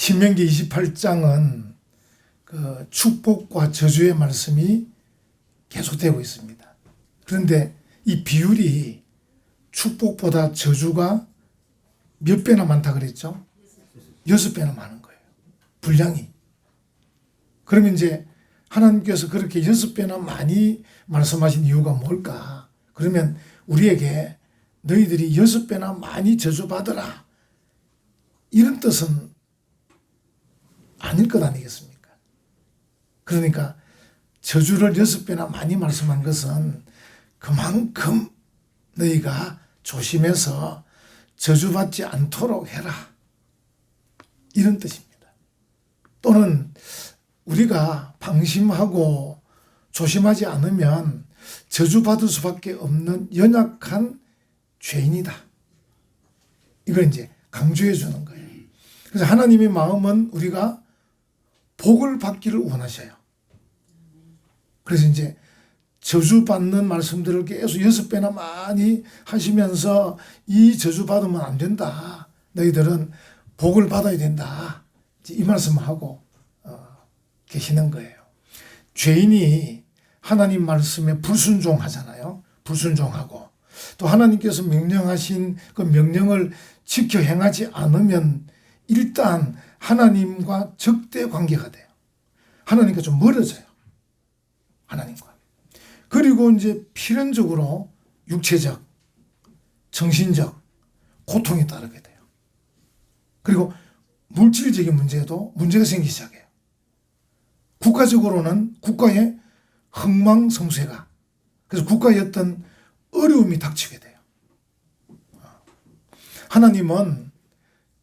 신명기 28장은 그 축복과 저주의 말씀이 계속되고 있습니다. 그런데 이 비율이 축복보다 저주가 몇 배나 많다 그랬죠? 여섯 배나 많은 거예요. 분량이. 그러면 이제 하나님께서 그렇게 여섯 배나 많이 말씀하신 이유가 뭘까? 그러면 우리에게 너희들이 여섯 배나 많이 저주받으라. 이런 뜻은 아닐 것 아니겠습니까? 그러니까 저주를 여섯 배나 많이 말씀한 것은 그만큼 너희가 조심해서 저주받지 않도록 해라. 이런 뜻입니다. 또는 우리가 방심하고 조심하지 않으면 저주받을 수밖에 없는 연약한 죄인이다. 이걸 이제 강조해 주는 거예요. 그래서 하나님의 마음은 우리가 복을 받기를 원하셔요. 그래서 이제 저주받는 말씀들을 계속 여섯 배나 많이 하시면서 이 저주받으면 안 된다. 너희들은 복을 받아야 된다. 이 말씀을 하고 어, 계시는 거예요. 죄인이 하나님 말씀에 불순종하잖아요. 불순종하고 또 하나님께서 명령하신 그 명령을 지켜 행하지 않으면 일단 하나님과 적대 관계가 돼요. 하나님과 좀 멀어져요. 하나님과. 그리고 이제 필연적으로 육체적, 정신적 고통이 따르게 돼요. 그리고 물질적인 문제도 문제가 생기기 시작해요. 국가적으로는 국가의 흥망성쇠가 그래서 국가의 어떤 어려움이 닥치게 돼요. 하나님은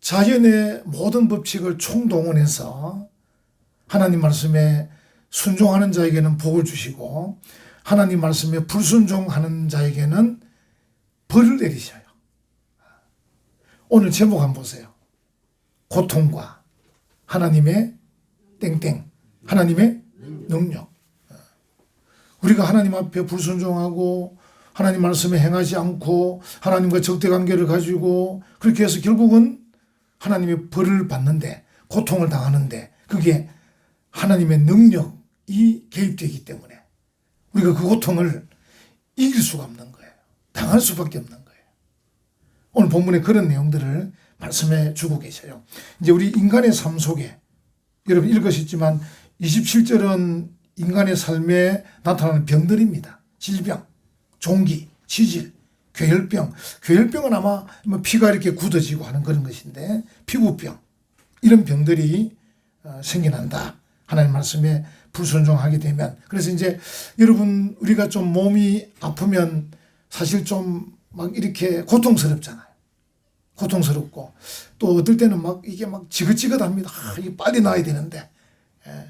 자연의 모든 법칙을 총동원해서 하나님 말씀에 순종하는 자에게는 복을 주시고 하나님 말씀에 불순종하는 자에게는 벌을 내리셔요. 오늘 제목 한번 보세요. 고통과 하나님의 땡땡, 하나님의 능력. 우리가 하나님 앞에 불순종하고 하나님 말씀에 행하지 않고 하나님과 적대 관계를 가지고 그렇게 해서 결국은 하나님의 벌을 받는데 고통을 당하는데 그게 하나님의 능력이 개입되기 때문에 우리가 그 고통을 이길 수가 없는 거예요. 당할 수밖에 없는 거예요. 오늘 본문에 그런 내용들을 말씀해 주고 계셔요. 이제 우리 인간의 삶 속에 여러분 읽으셨지만 27절은 인간의 삶에 나타나는 병들입니다. 질병, 종기, 치질, 괴혈병. 괴혈병은 아마 뭐 피가 이렇게 굳어지고 하는 그런 것인데 피부병 이런 병들이 어, 생겨난다. 하나님 말씀에 불순종하게 되면 그래서 이제 여러분 우리가 좀 몸이 아프면 사실 좀 막 이렇게 고통스럽잖아요. 고통스럽고 또 어떨 때는 막 이게 막 지긋지긋합니다. 아, 이게 빨리 나야 되는데. 예.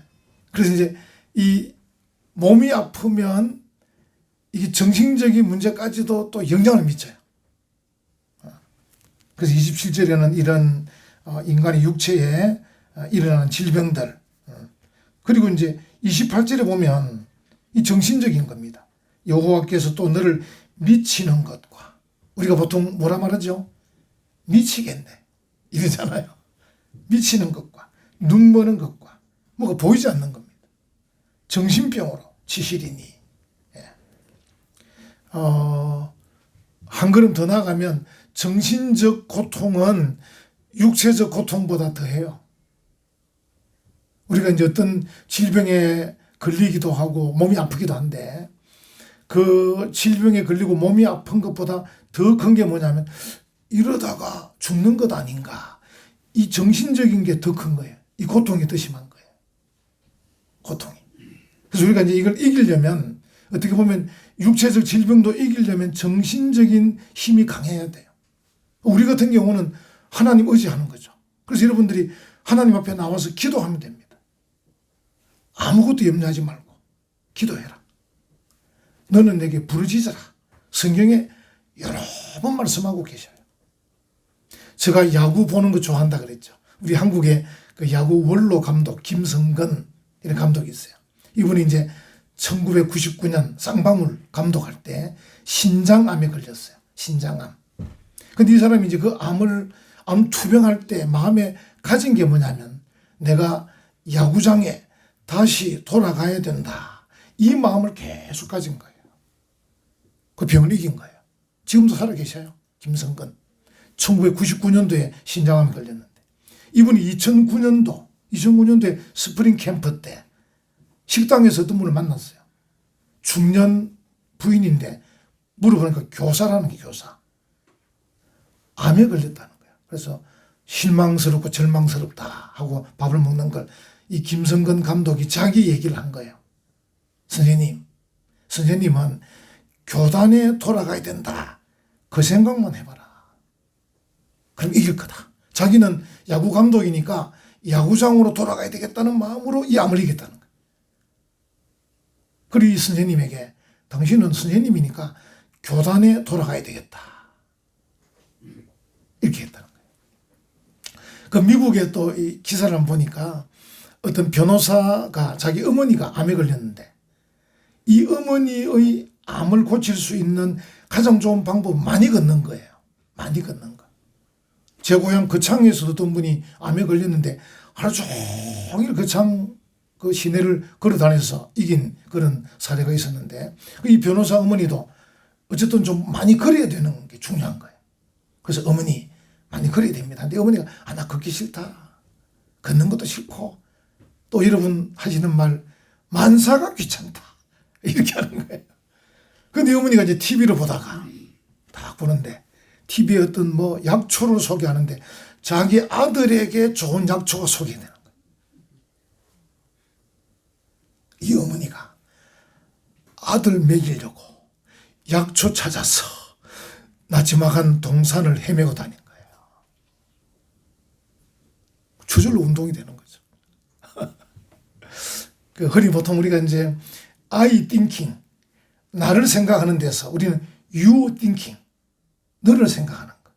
그래서 이제 이 몸이 아프면 이게 정신적인 문제까지도 또 영향을 미쳐요. 어. 그래서 27절에는 이런 어, 인간의 육체에 어, 일어나는 질병들 그리고 이제 28절에 보면 이 정신적인 겁니다. 여호와께서 또 너를 미치는 것과 우리가 보통 뭐라 말하죠? 미치겠네. 이러잖아요. 미치는 것과 눈 머는 것과 뭐가 보이지 않는 겁니다. 정신병으로 치실이니. 예. 어, 한 걸음 더 나가면 정신적 고통은 육체적 고통보다 더해요. 우리가 이제 어떤 질병에 걸리기도 하고 몸이 아프기도 한데 그 질병에 걸리고 몸이 아픈 것보다 더 큰 게 뭐냐면 이러다가 죽는 것 아닌가. 이 정신적인 게 더 큰 거예요. 이 고통이 더 심한 거예요. 고통이. 그래서 우리가 이제 이걸 이기려면 어떻게 보면 육체적 질병도 이기려면 정신적인 힘이 강해야 돼요. 우리 같은 경우는 하나님 의지하는 거죠. 그래서 여러분들이 하나님 앞에 나와서 기도하면 됩니다. 아무것도 염려하지 말고 기도해라. 너는 내게 부르짖어라. 성경에 여러 번 말씀하고 계셔요. 제가 야구 보는 거 좋아한다 그랬죠. 우리 한국에 그 야구 원로 감독 김성근 이런 감독이 있어요. 이분이 이제 1999년 쌍방울 감독할 때 신장암에 걸렸어요. 신장암. 근데 이 사람이 이제 그 암을 암 투병할 때 마음에 가진 게 뭐냐면 내가 야구장에 다시 돌아가야 된다. 이 마음을 계속 가진 거예요. 그 병을 이긴 거예요. 지금도 살아 계셔요. 김성근. 1999년도에 신장암에 걸렸는데 이분이 2009년도 2009년도에 스프링 캠프 때 식당에서 어떤 분을 만났어요. 중년 부인인데 물어보니까 교사라는 게 교사. 암에 걸렸다는 거예요. 그래서 실망스럽고 절망스럽다 하고 밥을 먹는 걸 이 김성근 감독이 자기 얘기를 한 거예요. 선생님, 선생님은 교단에 돌아가야 된다. 그 생각만 해봐라. 그럼 이길 거다. 자기는 야구 감독이니까 야구장으로 돌아가야 되겠다는 마음으로 이 암을 이겼다는. 그리고 이 선생님에게 당신은 선생님이니까 교단에 돌아가야 되겠다. 이렇게 했다는 거예요. 그 미국의 또 이 기사를 보니까 어떤 변호사가 자기 어머니가 암에 걸렸는데 이 어머니의 암을 고칠 수 있는 가장 좋은 방법 많이 걷는 거예요. 많이 걷는 거. 제 고향 거창에서도 어떤 분이 암에 걸렸는데 하루 종일 거창 그 시내를 걸어 다녀서 이긴 그런 사례가 있었는데 이 변호사 어머니도 어쨌든 좀 많이 걸어야 되는 게 중요한 거예요. 그래서 어머니 많이 걸어야 됩니다. 근데 어머니가 아 나 걷기 싫다. 걷는 것도 싫고 또 여러분 하시는 말 만사가 귀찮다. 이렇게 하는 거예요. 근데 어머니가 이제 TV를 보다가 딱 보는데 TV에 어떤 뭐 약초를 소개하는데 자기 아들에게 좋은 약초가 소개되는 거예요. 이 어머니가 아들 먹이려고 약초 찾아서 나지막한 동산을 헤매고 다닌 거예요. 저절로 운동이 되는 거죠. 그 흔히 보통 우리가 이제 I thinking 나를 생각하는 데서 우리는 you thinking 너를 생각하는 거.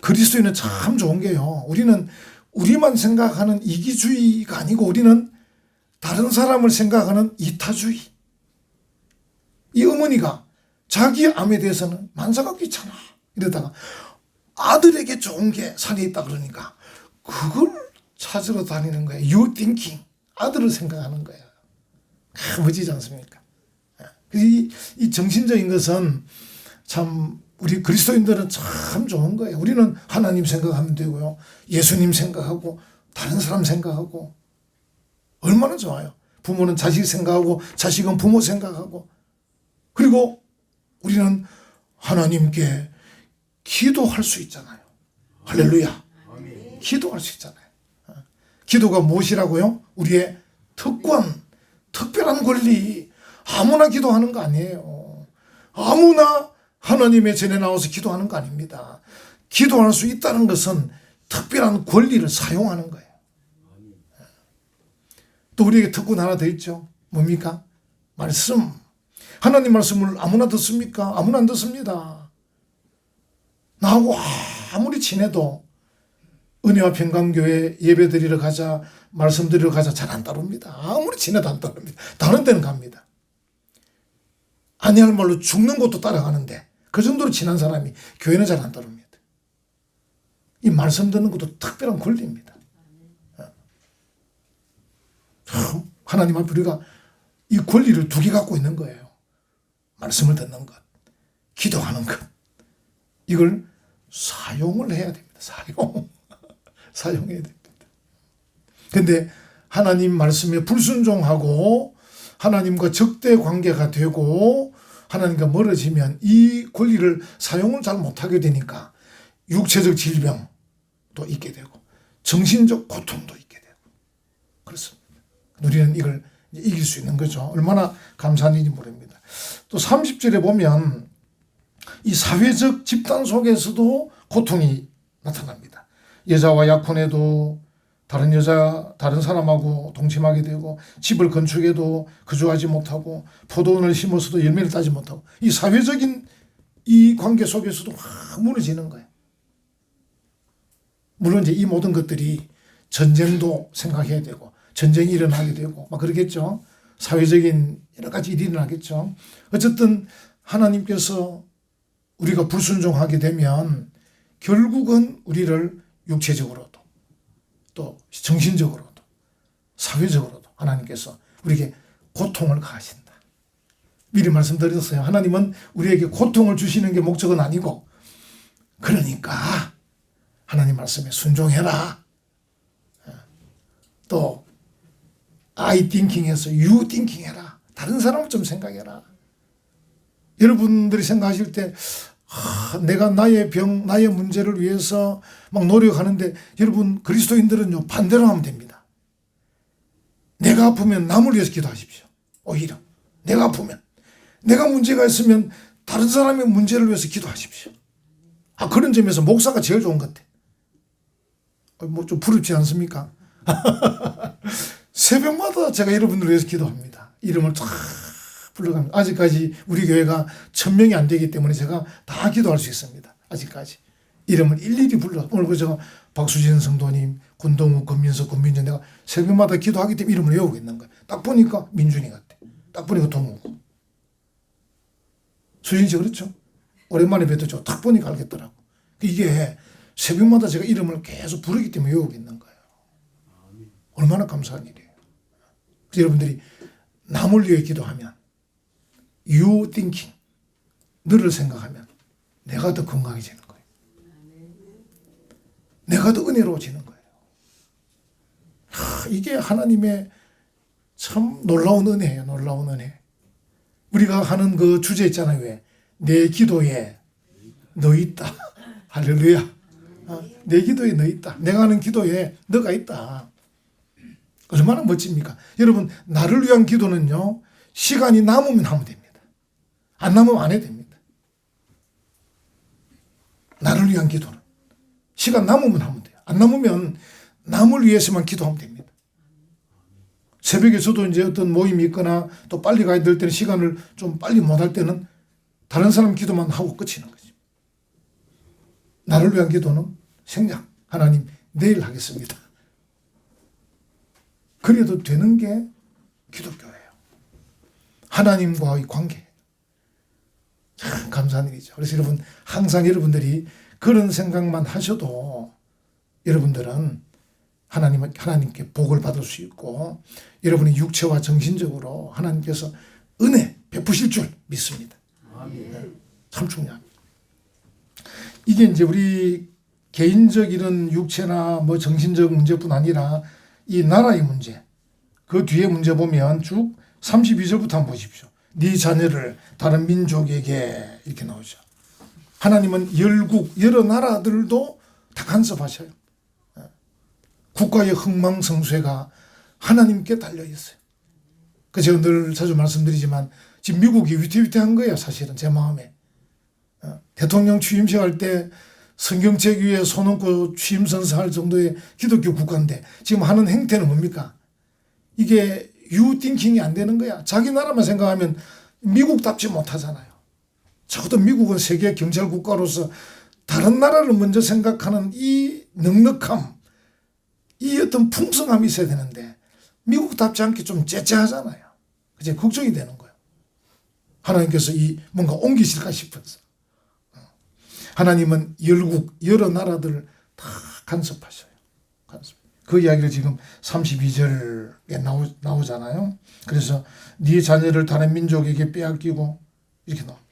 그리스도인은 참 좋은 게요. 우리는 우리만 생각하는 이기주의가 아니고 우리는 다른 사람을 생각하는 이타주의. 이 어머니가 자기 암에 대해서는 만사가 귀찮아. 이러다가 아들에게 좋은 게 산에 있다 그러니까 그걸 찾으러 다니는 거예요. You thinking. 아들을 생각하는. 아, 멋지지 않습니까? 이, 이 정신적인 것은 참 우리 그리스도인들은 참 좋은 거예요. 우리는 하나님 생각하면 되고요. 예수님 생각하고 다른 사람 생각하고 얼마나 좋아요. 부모는 자식 생각하고 자식은 부모 생각하고 그리고 우리는 하나님께 기도할 수 있잖아요. 할렐루야. 기도할 수 있잖아요. 기도가 무엇이라고요? 우리의 특권, 특별한 권리. 아무나 기도하는 거 아니에요. 아무나 하나님의 전에 나와서 기도하는 거 아닙니다. 기도할 수 있다는 것은 특별한 권리를 사용하는 거예요. 또 우리에게 특권 하나 더 있죠. 뭡니까? 말씀. 하나님 말씀을 아무나 듣습니까? 아무나 안 듣습니다. 나하고 아무리 친해도 은혜와 평강교회 예배 드리러 가자, 말씀 드리러 가자 잘 안 따릅니다. 아무리 친해도 안 따릅니다. 다른 데는 갑니다. 아니할 말로 죽는 것도 따라가는데 그 정도로 친한 사람이 교회는 잘 안 따릅니다. 이 말씀 듣는 것도 특별한 권리입니다. 참 하나님 앞에 우리가 이 권리를 두 개 갖고 있는 거예요. 말씀을 듣는 것, 기도하는 것. 이걸 사용을 해야 됩니다. 사용. 사용해야 됩니다. 근데 하나님 말씀에 불순종하고 하나님과 적대 관계가 되고 하나님과 멀어지면 이 권리를 사용을 잘 못하게 되니까 육체적 질병도 있게 되고 정신적 고통도 있게 되고 그렇습니다. 우리는 이걸 이길 수 있는 거죠. 얼마나 감사한 일인지 모릅니다. 또 30절에 보면 이 사회적 집단 속에서도 고통이 나타납니다. 여자와 약혼에도 다른 여자, 다른 사람하고 동침하게 되고 집을 건축해도 거주하지 못하고 포도원을 심어서도 열매를 따지 못하고 이 사회적인 이 관계 속에서도 확 무너지는 거예요. 물론 이제 이 모든 것들이 전쟁도 생각해야 되고 전쟁이 일어나게 되고 막 그러겠죠. 사회적인 여러 가지 일이 일어나겠죠. 어쨌든 하나님께서 우리가 불순종하게 되면 결국은 우리를 육체적으로도 또 정신적으로도 사회적으로도 하나님께서 우리에게 고통을 가하신다. 미리 말씀드렸어요. 하나님은 우리에게 고통을 주시는 게 목적은 아니고 그러니까 하나님 말씀에 순종해라. 또 I thinking에서 you thinking 해라. 다른 사람을 좀 생각해라. 여러분들이 생각하실 때 아, 내가 나의 병, 나의 문제를 위해서 막 노력하는데 여러분 그리스도인들은요 반대로 하면 됩니다. 내가 아프면 남을 위해서 기도하십시오. 오히려 내가 아프면 내가 문제가 있으면 다른 사람의 문제를 위해서 기도하십시오. 아 그런 점에서 목사가 제일 좋은 것 같아. 뭐 좀 부럽지 않습니까? 새벽마다 제가 여러분들 위해서 기도합니다. 이름을 쫙 불러갑니다. 아직까지 우리 교회가 천 명이 안 되기 때문에 제가 다 기도할 수 있습니다. 아직까지 이름을 일일이 불러. 오늘 그 제가 박수진 성도님, 군동욱, 권민석, 권민전 내가 새벽마다 기도하기 때문에 이름을 외우고 있는 거예요. 딱 보니까 민준이 같아. 딱 보니까 동욱. 수진 씨 그렇죠? 오랜만에 뵀더죠. 딱 보니까 알겠더라고. 이게 새벽마다 제가 이름을 계속 부르기 때문에 외우고 있는 거예요. 얼마나 감사한 일이에요. 여러분들이 남을 위해 기도하면 you thinking 너를 생각하면 내가 더 건강해지는 거예요. 내가 더 은혜로워지는 거예요. 하, 이게 하나님의 참 놀라운 은혜예요. 놀라운 은혜. 우리가 하는 그 주제 있잖아요. 왜? 내 기도에 너 있다. 할렐루야. 어, 내 기도에 너 있다. 내가 하는 기도에 너가 있다. 얼마나 멋집니까? 여러분, 나를 위한 기도는요, 시간이 남으면 하면 됩니다. 안 남으면 안 해도 됩니다. 나를 위한 기도는. 시간 남으면 하면 돼요. 안 남으면 남을 위해서만 기도하면 됩니다. 새벽에 저도 이제 어떤 모임이 있거나 또 빨리 가야 될 때는 시간을 좀 빨리 못 할 때는 다른 사람 기도만 하고 끝이는 거죠. 나를 위한 기도는 생략. 하나님, 내일 하겠습니다. 그래도 되는 게 기독교예요. 하나님과의 관계. 참 감사한 일이죠. 그래서 여러분, 항상 여러분들이 그런 생각만 하셔도 여러분들은 하나님, 하나님께 복을 받을 수 있고 여러분의 육체와 정신적으로 하나님께서 은혜 베푸실 줄 믿습니다. 참 중요합니다. 이게 이제 우리 개인적 이런 육체나 뭐 정신적 문제뿐 아니라 이 나라의 문제 그 뒤에 문제 보면 쭉 32절부터 한번 보십시오. 네 자녀를 다른 민족에게 이렇게 나오죠. 하나님은 열국 여러 나라들도 다 간섭하셔요. 국가의 흥망성쇠가 하나님께 달려 있어요. 그 제가 늘 자주 말씀드리지만 지금 미국이 위태위태한 거예요. 사실은 제 마음에 어, 대통령 취임식할 때 성경책 위에 손 얹고 취임 선서할 정도의 기독교 국가인데 지금 하는 행태는 뭡니까? 이게 유띵킹이 안 되는 거야. 자기 나라만 생각하면 미국답지 못하잖아요. 적어도 미국은 세계 경찰 국가로서 다른 나라를 먼저 생각하는 이 넉넉함, 이 어떤 풍성함이 있어야 되는데 미국답지 않게 좀 째째하잖아요. 이제 걱정이 되는 거예요. 하나님께서 이 뭔가 옮기실까 싶어서. 하나님은 열국 여러 나라들을 다 간섭하셔요. 간섭. 그 이야기를 지금 32절에 나오, 나오잖아요. 그래서 네 자녀를 다른 민족에게 빼앗기고 이렇게 나옵니다.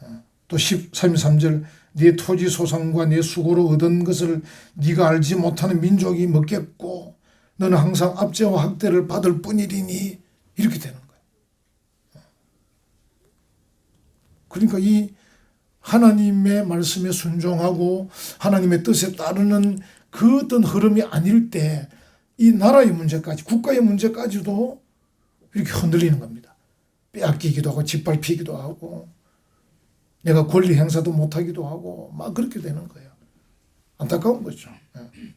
어, 또 33절 네 토지 소산과 네 수고로 얻은 것을 네가 알지 못하는 민족이 먹겠고 너는 항상 압제와 학대를 받을 뿐이리니 이렇게 되는 거예요. 어. 그러니까 이 하나님의 말씀에 순종하고 하나님의 뜻에 따르는 그 어떤 흐름이 아닐 때 이 나라의 문제까지 국가의 문제까지도 이렇게 흔들리는 겁니다. 빼앗기기도 하고 짓밟히기도 하고 내가 권리 행사도 못하기도 하고 막 그렇게 되는 거예요. 안타까운 거죠. 예.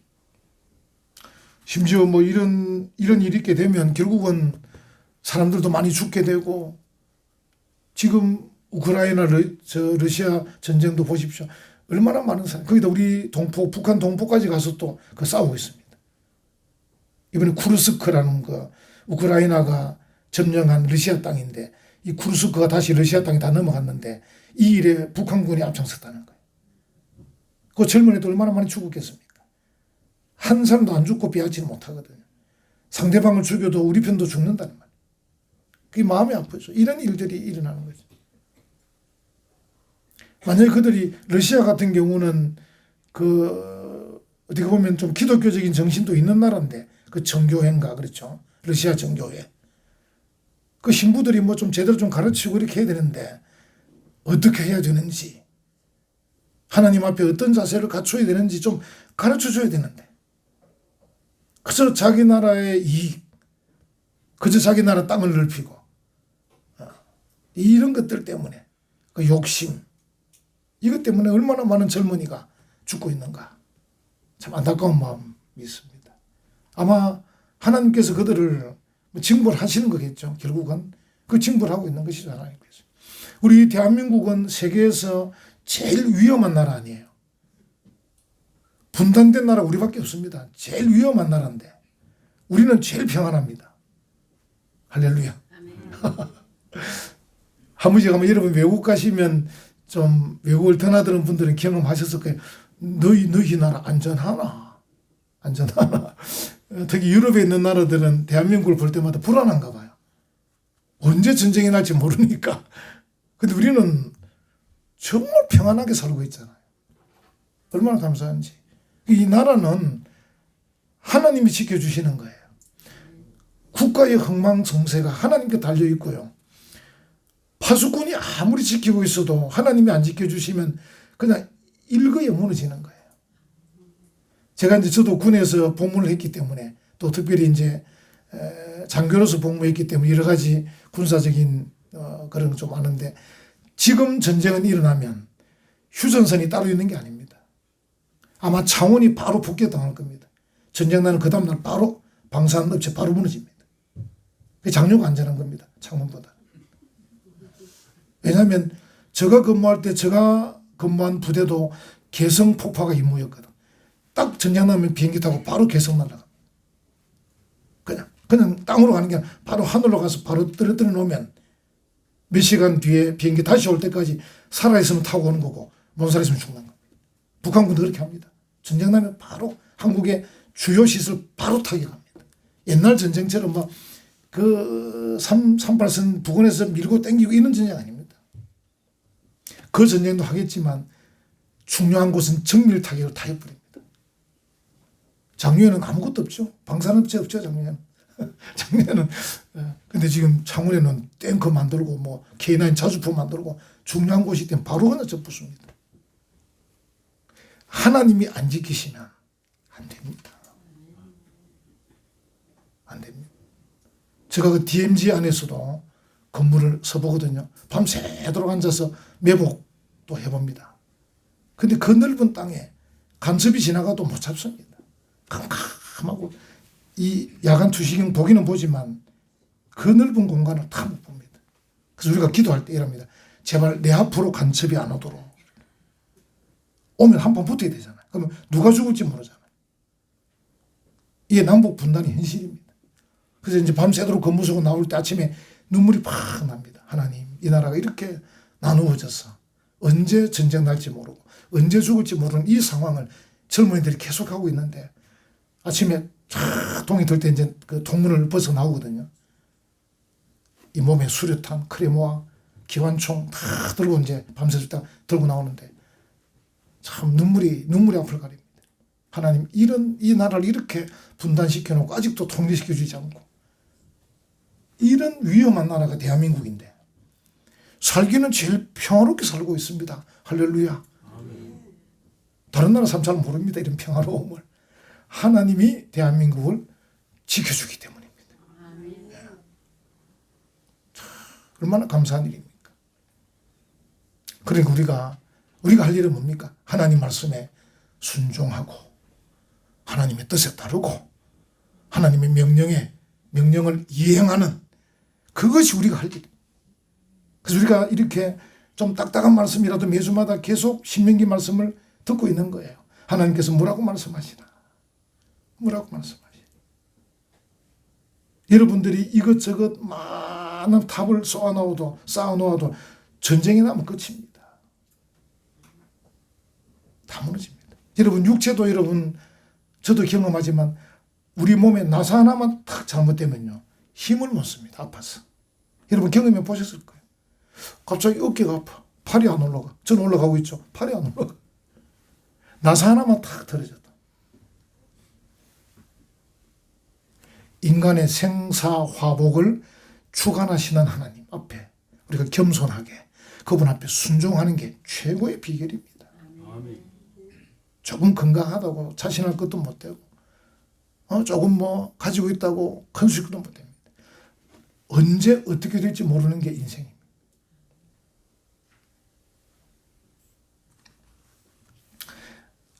심지어 뭐 이런 이런 일이 있게 되면 결국은 사람들도 많이 죽게 되고 지금 우크라이나 러, 저 러시아 전쟁도 보십시오. 얼마나 많은 사람 거기다 우리 동포 북한 동포까지 가서 또 그 싸우고 있습니다. 이번에 쿠르스크라는 거 우크라이나가 점령한 러시아 땅인데 이 쿠르스크가 다시 러시아 땅에 다 넘어갔는데 이 일에 북한군이 앞장섰다는 거예요. 그 젊은 애들 얼마나 많이 죽었겠습니까? 한 사람도 안 죽고 빼앗지는 못하거든요. 상대방을 죽여도 우리 편도 죽는다는 말. 그게 마음이 아프죠. 이런 일들이 일어나는 거죠. 만약에 그들이 러시아 같은 경우는 그 어떻게 보면 좀 기독교적인 정신도 있는 나라인데 그 정교회인가 그렇죠. 러시아 정교회. 그 신부들이 뭐 좀 제대로 좀 가르치고 이렇게 해야 되는데 어떻게 해야 되는지 하나님 앞에 어떤 자세를 갖춰야 되는지 좀 가르쳐 줘야 되는데 그저 자기 나라의 이익 그저 자기 나라 땅을 넓히고 어, 이런 것들 때문에 그 욕심 이것 때문에 얼마나 많은 젊은이가 죽고 있는가 참 안타까운 마음이 있습니다. 아마 하나님께서 그들을 뭐 징벌하시는 거겠죠. 결국은 그 징벌하고 있는 것이죠 하나님께서. 우리 대한민국은 세계에서 제일 위험한 나라 아니에요. 분단된 나라 우리밖에 없습니다. 제일 위험한 나라인데 우리는 제일 평안합니다. 할렐루야. 한무지 가면 여러분 외국 가시면 좀 외국을 떠나드는 분들은 경험하셨을 거예요. 너희 너희 나라 안전하나? 안전하나? 특히 유럽에 있는 나라들은 대한민국을 볼 때마다 불안한가 봐요. 언제 전쟁이 날지 모르니까. 근데 우리는 정말 평안하게 살고 있잖아요. 얼마나 감사한지. 이 나라는 하나님이 지켜주시는 거예요. 국가의 흥망성쇠가 하나님께 달려 있고요. 파수꾼이 아무리 지키고 있어도 하나님이 안 지켜주시면 그냥 일거에 무너지는 거예요. 제가 이제 저도 군에서 복무를 했기 때문에 또 특별히 이제 에, 장교로서 복무했기 때문에 여러 가지 군사적인 어, 그런 거 좀 아는데 지금 전쟁은 일어나면 휴전선이 따로 있는 게 아닙니다. 아마 창원이 바로 폭격당할 겁니다. 전쟁 나는 그 다음날 바로 방사능 업체 바로 무너집니다. 그 장료가 안전한 겁니다. 창원보다. 왜냐하면 제가 근무할 때 제가 근무한 부대도 개성 폭파가 임무였거든. 딱 전쟁 나면 비행기 타고 바로 개성 날아가. 그냥 그냥 땅으로 가는 게 아니라 바로 하늘로 가서 바로 떨어뜨려 놓으면 몇 시간 뒤에 비행기 다시 올 때까지 살아 있으면 타고 오는 거고 못 살아 있으면 죽는 겁니다. 북한군도 그렇게 합니다. 전쟁 나면 바로 한국의 주요 시설 바로 타격합니다. 옛날 전쟁처럼 막그 38선 부근에서 밀고 땡기고 이런 전쟁 아닙니다. 그 전쟁도 하겠지만 중요한 곳은 정밀 타격으로 타격버립니다. 장류에는 아무것도 없죠. 방산업체 없죠, 장류에는. 작년에는 예. 근데 지금 창원에는 탱크 만들고 뭐 K9 자주포 만들고 중요한 곳이 되면 바로 그냥 접붙습니다. 하나님이 안 지키시면 안 됩니다. 안 됩니다. 제가 그 DMZ 안에서도 건물을 서보거든요. 밤새도록 앉아서 매복도 해봅니다. 근데 그 넓은 땅에 간섭이 지나가도 못 잡습니다. 캄캄하고 이 야간 투시경 보기는 보지만 그 넓은 공간을 다 못 봅니다. 그래서 우리가 기도할 때 이럽니다. 제발 내 앞으로 간첩이 안 오도록. 오면 한 번 붙어야 되잖아요. 그러면 누가 죽을지 모르잖아요. 이게 남북 분단의 현실입니다. 그래서 이제 밤새도록 근무 서고 나올 때 아침에 눈물이 팍 납니다. 하나님, 이 나라가 이렇게 나누어져서 언제 전쟁 날지 모르고 언제 죽을지 모르는 이 상황을 젊은이들이 계속하고 있는데 아침에 쫙 동이 들 때 이제 그 통문을 벗어 나오거든요. 이 몸에 수류탄, 크레모아, 기관총 다 들고 이제 밤새 딱 들고 나오는데 참 눈물이 눈물이 앞을 가립니다. 하나님 이런 이 나라를 이렇게 분단시켜 놓고 아직도 통일시켜 주지 않고 이런 위험한 나라가 대한민국인데 살기는 제일 평화롭게 살고 있습니다. 할렐루야. 다른 나라 사람 잘 모릅니다. 이런 평화로움을. 하나님이 대한민국을 지켜주기 때문입니다. 예. 참, 얼마나 감사한 일입니까? 그러니까 우리가 우리가 할 일은 뭡니까? 하나님 말씀에 순종하고 하나님의 뜻에 따르고 하나님의 명령에 명령을 이행하는 그것이 우리가 할 일. 그래서 우리가 이렇게 좀 딱딱한 말씀이라도 매주마다 계속 신명기 말씀을 듣고 있는 거예요. 하나님께서 뭐라고 말씀하시나? 뭐라고 말씀하시? 여러분들이 이것저것 많은 탑을 쏘아놓아도 쌓아놓아도 전쟁이 나면 끝입니다. 다 무너집니다. 여러분 육체도 여러분 저도 경험하지만 우리 몸에 나사 하나만 탁 잘못되면요. 힘을 못 씁니다. 아파서. 여러분 경험해 보셨을 거예요. 갑자기 어깨가 아파. 팔이 안 올라가. 저는 올라가고 있죠. 팔이 안 올라가. 나사 하나만 탁 떨어졌다. 인간의 생사화복을 주관하시는 하나님 앞에 우리가 겸손하게 그분 앞에 순종하는 게 최고의 비결입니다. 조금 건강하다고 자신할 것도 못 되고, 어, 조금 뭐 가지고 있다고 큰 수익도 못 됩니다. 언제 어떻게 될지 모르는 게 인생입니다.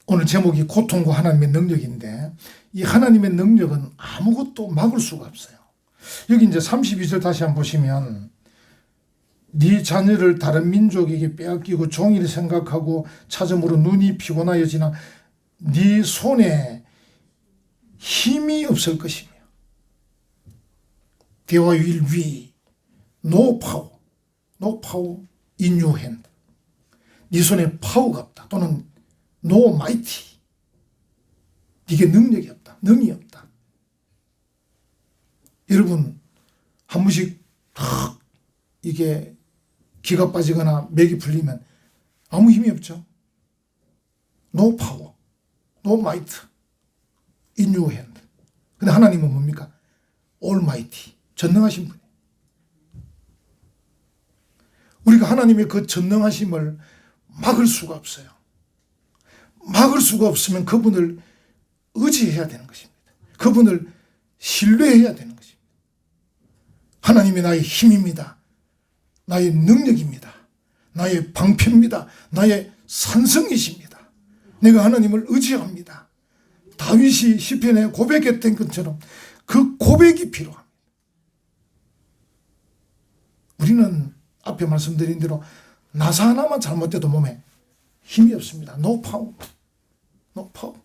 오늘 제목이 고통과 하나님의 능력인데 이 하나님의 능력은 아무것도 막을 수가 없어요. 여기 이제 32절 다시 한번 보시면 네 자녀를 다른 민족에게 빼앗기고 종일 생각하고 찾음으로 눈이 피곤하여지나 네 손에 힘이 없을 것이며 There will be no power, no power in your hand. 네 손에 파워가 없다 또는 no mighty. 네게 능력이 없다. 능이 없다. 여러분 한 번씩 탁 이게 기가 빠지거나 맥이 풀리면 아무 힘이 없죠. No power, no might in your hand. 근데 하나님은 뭡니까? Almighty, 전능하신 분이에요. 우리가 하나님의 그 전능하심을 막을 수가 없어요. 막을 수가 없으면 그분을 의지해야 되는 것입니다. 그분을 신뢰해야 되는 것입니다. 하나님이 나의 힘입니다. 나의 능력입니다. 나의 방패입니다. 나의 산성이십니다. 내가 하나님을 의지합니다. 다윗이 시편에 고백했던 것처럼 그 고백이 필요합니다. 우리는 앞에 말씀드린 대로 나사 하나만 잘못돼도 몸에 힘이 없습니다. No power. No power.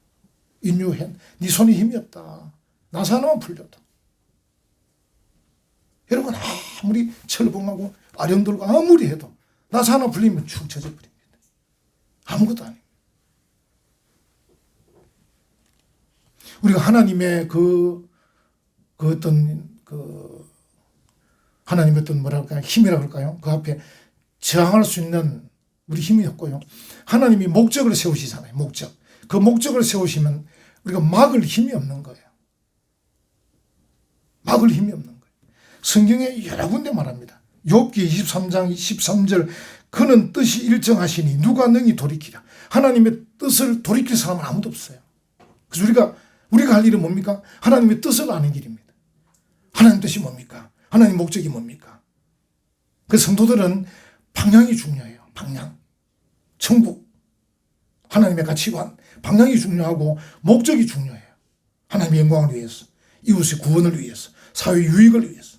In your hand. 네 손에 힘이 없다. 나사 하나만 풀려도. 여러분 아무리 철봉하고 아령 들고 아무리 해도 나사 하나 풀리면 축 처져 버립니다. 아무것도 아닙니다. 우리가 하나님의 그, 그 어떤 그 하나님의 어떤 뭐랄까 힘이라 그럴까요? 그 앞에 저항할 수 있는 우리 힘이 없고요. 하나님이 목적을 세우시잖아요. 목적. 그 목적을 세우시면 우리가 막을 힘이 없는 거예요. 막을 힘이 없는 거예요. 성경에 여러 군데 말합니다. 욥기 23장 13절 그는 뜻이 일정하시니 누가 능히 돌이키랴. 하나님의 뜻을 돌이킬 사람은 아무도 없어요. 그래서 우리가 우리가 할 일은 뭡니까? 하나님의 뜻을 아는 길입니다. 하나님 뜻이 뭡니까? 하나님 목적이 뭡니까? 그 성도들은 방향이 중요해요. 방향. 천국. 하나님의 가치관. 방향이 중요하고 목적이 중요해요. 하나님의 영광을 위해서. 이웃의 구원을 위해서. 사회 유익을 위해서.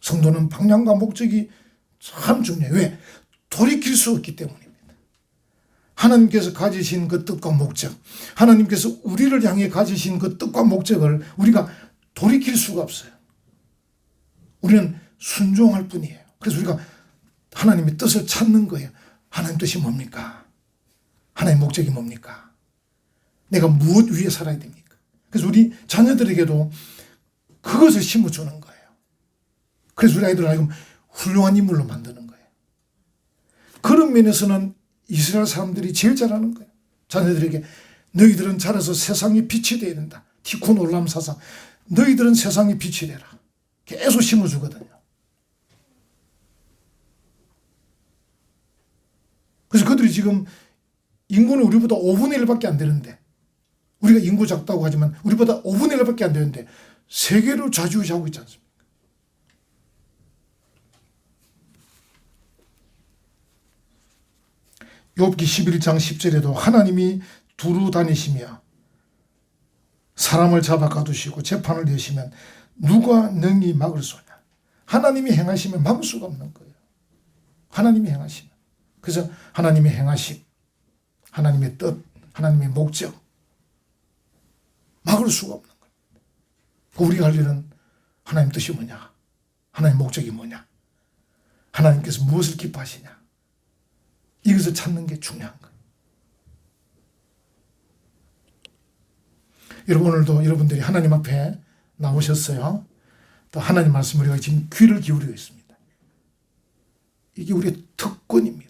성도는 방향과 목적이 참 중요해요. 왜? 돌이킬 수 없기 때문입니다. 하나님께서 가지신 그 뜻과 목적, 하나님께서 우리를 향해 가지신 그 뜻과 목적을 우리가 돌이킬 수가 없어요. 우리는 순종할 뿐이에요. 그래서 우리가 하나님의 뜻을 찾는 거예요. 하나님 뜻이 뭡니까? 하나님 목적이 뭡니까? 내가 무엇 위에 살아야 됩니까? 그래서 우리 자녀들에게도 그것을 심어주는 거예요. 그래서 우리 아이들을 하여금 훌륭한 인물로 만드는 거예요. 그런 면에서는 이스라엘 사람들이 제일 잘하는 거예요. 자녀들에게 너희들은 자라서 세상에 빛이 되어야 된다. 티콘 올람 사상. 너희들은 세상에 빛이 되라. 계속 심어주거든요. 그래서 그들이 지금 인구는 우리보다 5분의 1밖에 안 되는데 우리가 인구 작다고 하지만 우리보다 5분의 1밖에 안 되는데 세계를 좌지우지하고 있지 않습니까? 욥기 11장 10절에도 하나님이 두루 다니시며 사람을 잡아 가두시고 재판을 내시면 누가 능히 막을 소냐? 하나님이 행하시면 막을 수가 없는 거예요. 하나님이 행하시면. 그래서 하나님의 행하심, 하나님의 뜻, 하나님의 목적 막을 수가 없는 거예요. 그 우리가 할 일은 하나님 뜻이 뭐냐? 하나님 목적이 뭐냐? 하나님께서 무엇을 기뻐하시냐? 이것을 찾는 게 중요한 거예요. 여러분 오늘도 여러분들이 하나님 앞에 나오셨어요. 또 하나님 말씀 우리가 지금 귀를 기울이고 있습니다. 이게 우리의 특권입니다.